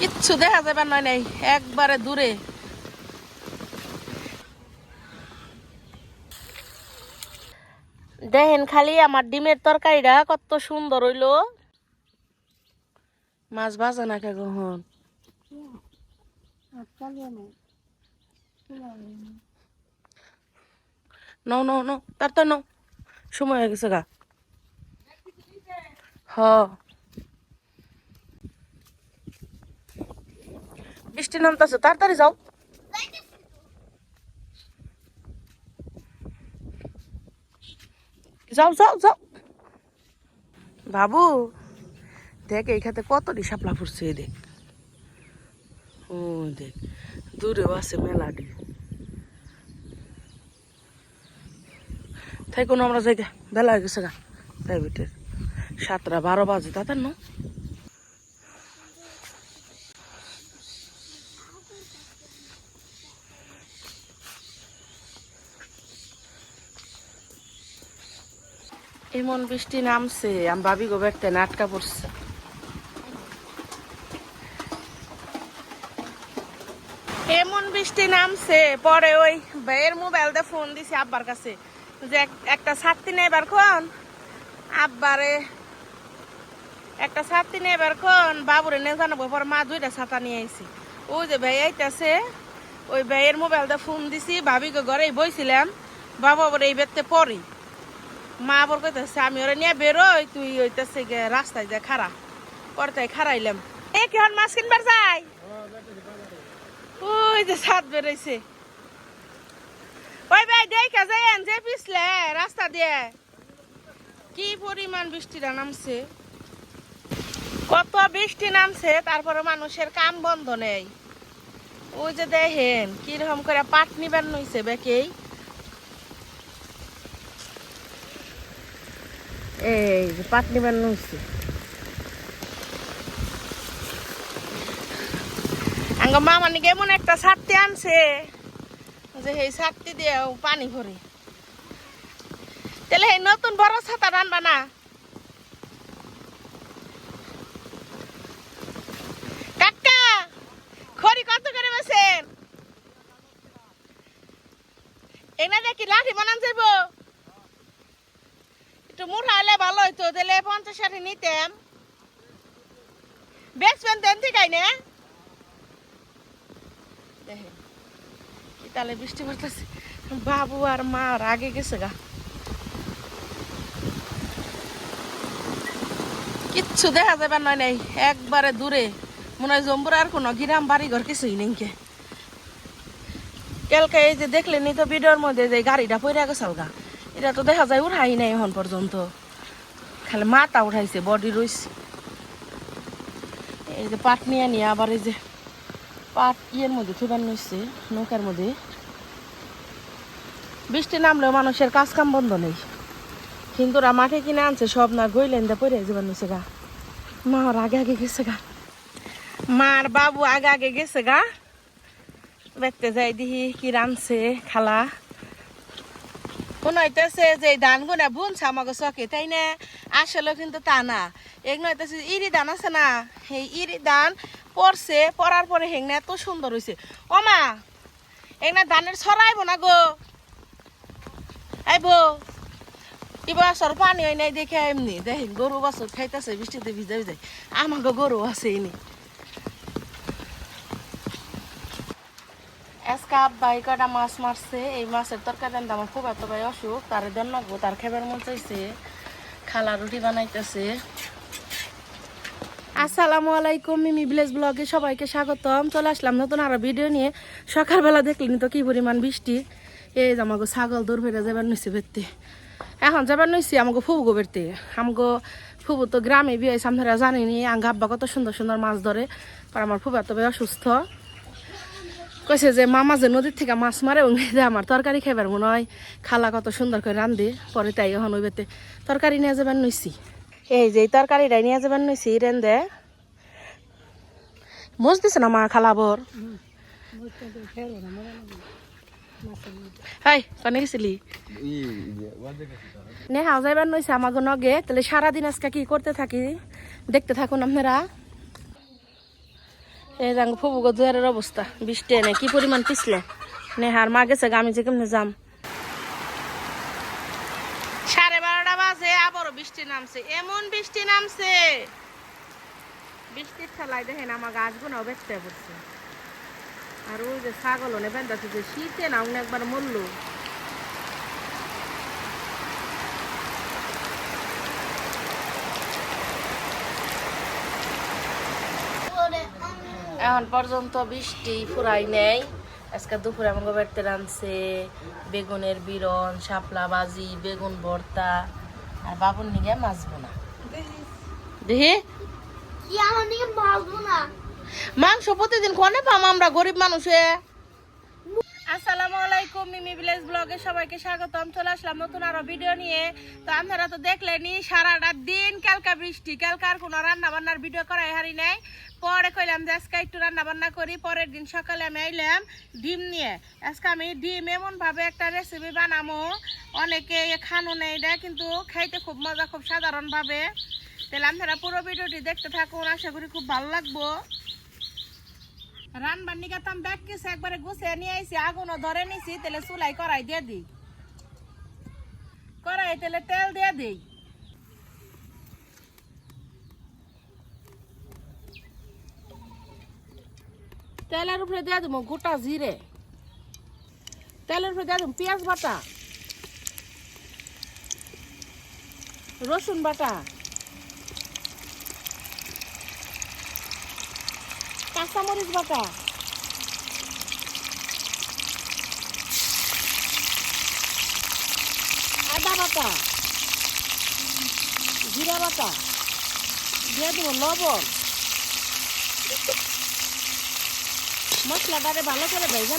কিচ্ছু দেখা যাবে নয় নাই, একবারে দূরে। দেখেন খালি আমার ডিমের তরকারিটা কত সুন্দর হইল। মাছ ভাজা না কে কখন? নাও নাও নাও তার নাও সময় হয়ে গেছে গা। হ। বৃষ্টি নামতেছে, তাড়াতাড়ি যাও। যাও যাও যাও। বাবু, দেখ এই কত শাপলা ফুটছে, এই দেখ। ও, দেখ, দূরেও আছে মেলাটি তাই কোনো আমরা যাই বেলা হয়ে গেছে গা। প্রাইভেটের। সাতটা বারো বাজে তাদের না? এমন বৃষ্টি নামছে, আমি ভাবি গো একটা নাটকা পড়ছে। এমন বৃষ্টি নামছে, পরে ওই ভাইয়ের মোবাইল দিয়ে ফোন দিছি আব্বার কাছে, যে এক- একটা ছাত্রী নেবার খন আব্বারে, একটা ছাত্রী নেবার খন বাবুরে নে জানাব, পরে মা দুইটা ছাতা নিয়ে আইছি। ওই যে ভাই আইতাছে, ওই ভাইয়ের মোবাইল দিয়ে ফোন দিছি, ভাবি গো ঘরেই বইছিলাম, বাবা আবার এই বেতে পরে মা আবার কইতেছে, আমি ওরা নিয়ে বেরোই, তুই ওইতেছে রাস্তায় যা খারা পরে তাই খারাইলাম এ, কি হন মাছ কিনবার যাই? ওই যে ছাদ বেরোইছে। ওই ভাই, দেখা যায় যে পিছলে, রাস্তা দিয়ে। কি পরিমাণ বৃষ্টিটা নামছে? কত বৃষ্টি নামছে তারপরে মানুষের কাম বন্ধ নেই। ওই যে দেখেন, কীরকম করে পাট নিবার নইছে বেকেই। এই পাট নিবার নইছে আঙ্গ মামা নাকি এমন একটা ছাড়তে আনছে যে সেই ছাড়তে দিয়েও পানি ভরে। তাহলে এই নতুন বড় ছাতা রানবা না। কাকা, খড়ি কত করে বেছেন? এনা দেখি লাঠি বানান যাইব। একটু মুঠা হলে ভালো হইতো, তাহলে পঞ্চাশ ষাটি নিতাম বেচবেন দেন ঠিক না? দেখেন তালে বৃষ্টি পড়তেছে। বাবু আর মা আর আগে গেছে গা। কিচ্ছু দেখা যাবে নয় নাই, একবারে দূরে। মনে হয় জম্বুর আর কোনো গ্রাম বাড়ি ঘর কিছুই নেই কালকে এই যে দেখলেনি তো ভিডিওর মধ্যে যে গাড়িটা পড়ে গেছে গা। এটা তো দেখা যায় উঠাই নাই এখন পর্যন্ত। খালি মাথা উঠাইছে বডি রইছে। এই যে পাট নিয়ে নিয়ে আবার এই যে পাট ইয়ের মধ্যে থুবান নইছে নৌকার মধ্যে। বৃষ্টি নামলেও মানুষের কাজ কাম বন্ধ নেই। হিন্দুরা মাঠে কিনে আনছে, সব না গইলেন দা পরে যাবার নিছে গা। মার আগে আগে গেছে গা। মার বাবু আগে আগে গেছে গা। দেখতে যাই দিহি কি রানছে খালা। মনে হইতেছে যে এই ধান গুনা বুনছে আমাকে চকে, তাই না? আসলে কিন্তু তা না। এগুলো হইতেছে, ইরি ধান আছে না? এই ইরি ধান পড়ছে, পড়ার পরে হেংনা এত সুন্দর হয়েছে ও মা এগুলা ধানের ছড়াইব না গো? আইব? এবছর পানি হয় নাই দেখে এমনি। দেখেন, গরু বছর খাইতেছে, বৃষ্টিতে ভিজা ভিজাই। আমাকে গরু আছে এনে। আজকে আব্বাই কটা মাছ মারছে, এই মাছের তরকারি দেন আমার খুব এত ভাই অসুখ, তার নাকবো তার খেবার মন চাইছে, খালা রুটি বানাইতেছে। আসসালামু আলাইকুম, মিমি ভিলেজ ব্লগে সবাইকে স্বাগতম। চলে আসলাম নতুন আরও ভিডিও নিয়ে। সকালবেলা দেখলেন তো কি পরিমাণ বৃষ্টি। এই যে আমাকে ছাগল দূর ফেরে যাবার নইছে বেরতে এখন যাবার নইছি আমাকে ফুবগো বেরতে আমাকে ফুবু তো গ্রামে বিয়ে হয়েছে জানিনি। আঙ্গা আব্বা কত সুন্দর সুন্দর মাছ ধরে, আর আমার ফুবা তো ভাই অসুস্থ। কইছে যে মামা যে নদীর থেকে মাছ মারে এবং আমার তরকারি খাইবার মনে হয় খালা কত সুন্দর করে রান্ধে পরে তাই এখন ওই বেতে তরকারি নিয়ে যাবেন নইছি। এই যে তরকারিটা নিয়ে যাবেন নইছি রেন্দে বুঝ দিছে না মা খালা বর? হাই কনে গেছিলি? নে হাও যাইবার নইছে আমাকে নগে তাহলে সারাদিন আজকে কি করতে থাকি? দেখতে থাকুন আপনারা। এই রাঙ্গ ফুবুগো দুয়ারের অবস্থা। বৃষ্টি এনে কি পরিমাণ পিছলে? নেহার মা গেছে গা, আমি যে কেমনে যাম সাড়ে বারোটা বাজে আবারও বৃষ্টি নামছে এমন বৃষ্টি নামছে। বৃষ্টির ঠেলায় দেখেন আমার গাছগুলো বেঁচতে পড়ছে। আর ওই যে ছাগল নে বেঁধাচ্ছে যে শীতে না উনি একবার মরলো। এখন পর্যন্ত বৃষ্টি ফুরাই নেই। আজকে দুপুরে আমাকে বাড়িতে রাঁধছে বেগুনের বিরন শাপলা বাজি বেগুন ভর্তা। আর বাবুর নিগে মাছবো দেখি আমার না? মাংস প্রতিদিন কনে পাম আমরা? গরিব মানুষে। আসসালামু আলাইকুম, মিমি ভিলেজ ব্লগে সবাইকে স্বাগতম। চলে আসলাম নতুন আরও ভিডিও নিয়ে। তো আপনারা তো দেখলেনি সারাটা দিন কালকা বৃষ্টি কালকার কোনো রান্না বান্নার ভিডিও করাই হারি নাই। পরে কইলাম যে আজকে একটু রান্না বান্না করি, পরের দিন সকালে আমি আইলাম ডিম নিয়ে। আজকে আমি ডিম এমন ভাবে একটা রেসিপি বানামো, অনেকে খানো নেই এটা কিন্তু খাইতে খুব মজা, খুব সাধারণ ভাবে তাহলে আপনারা পুরো ভিডিওটি দেখতে থাকুন, আশা করি খুব ভালো লাগবো। রান বান্নি ব্যাগ কিছু একবারে গুছিয়ে নিয়ে আইছি, আগুনও ধরে নিছি, তাহলে চুলাই কড়াই দিয়ে দিই। কড়াই তেলে তেল দিয়ে দিই। তেলের উপরে দিয়ে দেবো গোটা জিরে। তেলের উপরে দিয়ে দেবো পেঁয়াজ বাটা। রসুন বাটা। কাঁচামরিচ বাটা। আদা বাটা। জিরা বাটা। দিয়ে দেবো লবণ। মশলাটারে ভালো করে ভেজে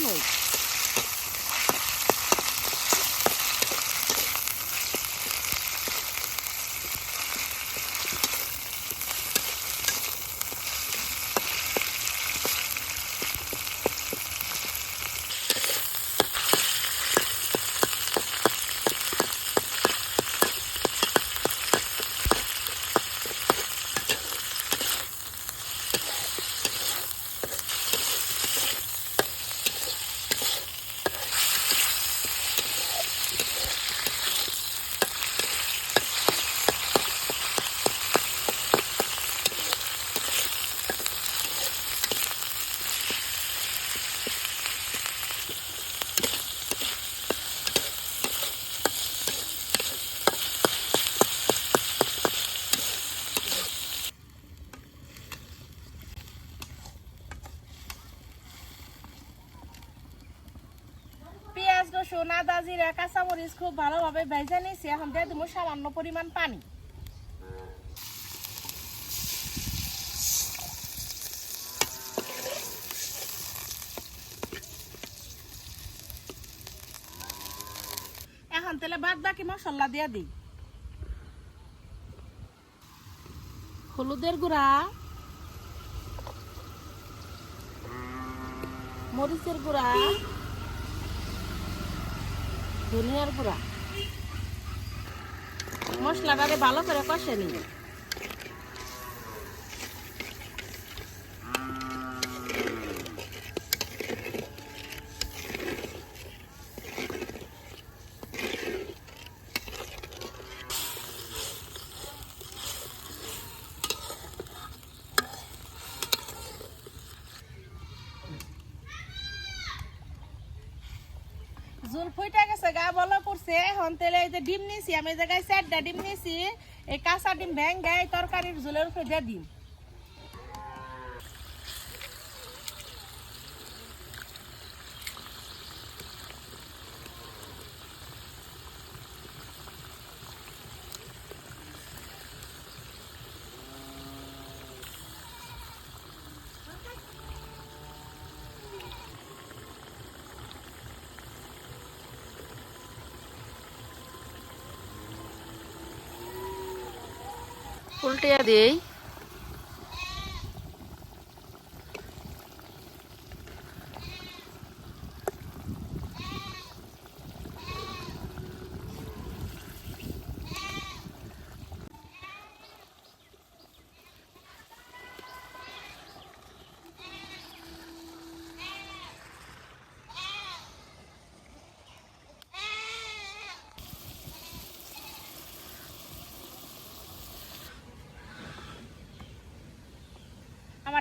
রসুন আদা জিরা কাঁচামরিচ খুব ভালোভাবে ভেজে নিয়েছি এখন দিয়ে দেবো সামান্য পরিমাণ পানি। এখন তাহলে বাদ বাকি মশলা দিয়ে দিই হলুদের গুঁড়া। মরিচের গুঁড়া। ধনিয়ার গুঁড়া। মশলাটারে ভালো করে কষে নিই জুল ফুইটা গেছে, গা বলো করছে। এখন তেলে এই যে ডিম নিছি, আমি জায়গায় চারটা ডিম নিছি, এই কাঁচা ডিম ভ্যাং গায়ে তরকারির জুলের উপরে দিয়ে দিম। উল্টিয়া দিই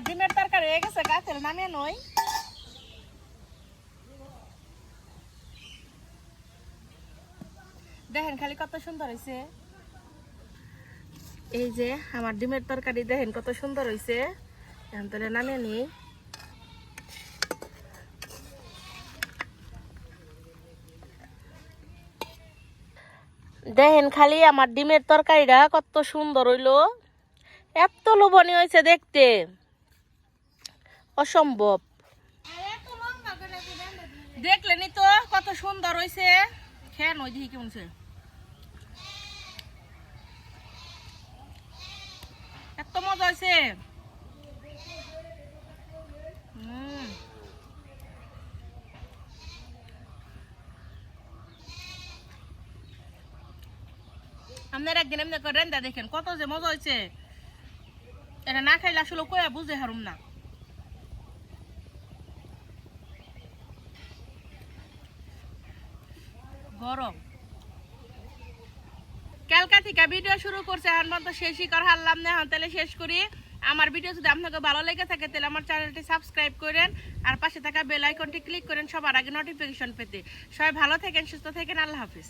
আমার ডিমের তরকারি হয়ে গেছে, গাছের নামিয়ে নই দেখেন খালি কত সুন্দর হয়েছে এই যে আমার ডিমের তরকারি দেখেন কত সুন্দর হয়েছে এখন তাহলে নামিয়ে নিই। দেখেন খালি আমার ডিমের তরকারিটা কত সুন্দর হইল। এত লোভনীয় হয়েছে দেখতে। অসম্ভব। দেখলেনি তো, কত সুন্দর হয়েছে খেয়ে নই দেখি কেমন। এত মজা হয়েছে আপনার একদিন এমনি করে রেন্দা দেখেন, কত যে মজা হয়েছে এটা না খাইলে আসলে কয়া বুঝে হারুম না। গরম। কালকা থেকে ভিডিও শুরু করছে, এখন পর্যন্ত শেষই কর হারলাম না, এখন তাহলে শেষ করি। আমার ভিডিও যদি আপনাকে ভালো লেগে থাকে, তাহলে আমার চ্যানেলটি সাবস্ক্রাইব করেন, আর পাশে থাকা বেল আইকনটি ক্লিক করেন সবার আগে নোটিফিকেশন পেতে। সবাই ভালো থাকেন, সুস্থ থাকেন, আল্লাহ হাফিজ।